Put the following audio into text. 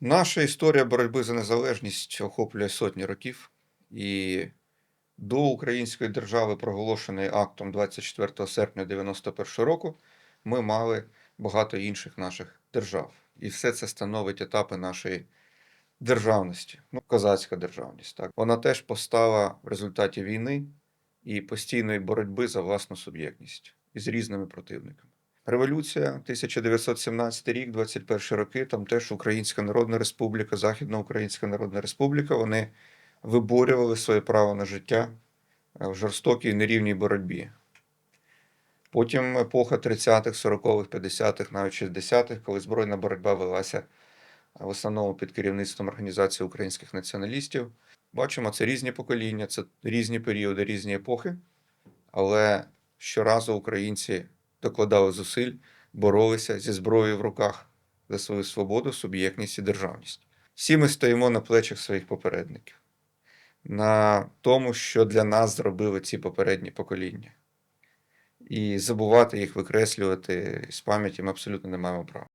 Наша історія боротьби за незалежність охоплює сотні років, і до української держави, проголошеної актом 24 серпня 91 року, ми мали багато інших наших держав. І все це становить етапи нашої державності, ну, козацька державність. Так. Вона теж постала в результаті війни і постійної боротьби за власну суб'єктність із різними противниками. Революція 1917 рік, 21 роки, там теж Українська Народна Республіка, Західна Українська Народна Республіка, вони виборювали своє право на життя е, в жорстокій нерівній боротьбі. Потім епоха 30-х, 40-х, 50-х, навіть 60-х, коли збройна боротьба велася е, в основному під керівництвом Організації українських націоналістів. Бачимо, це різні покоління, це різні періоди, різні епохи, але щоразу українці докладали зусиль, боролися зі зброєю в руках за свою свободу, суб'єктність і державність. Всі ми стоїмо на плечах своїх попередників, на тому, що для нас зробили ці попередні покоління. І забувати їх викреслювати з пам'яті ми абсолютно не маємо права.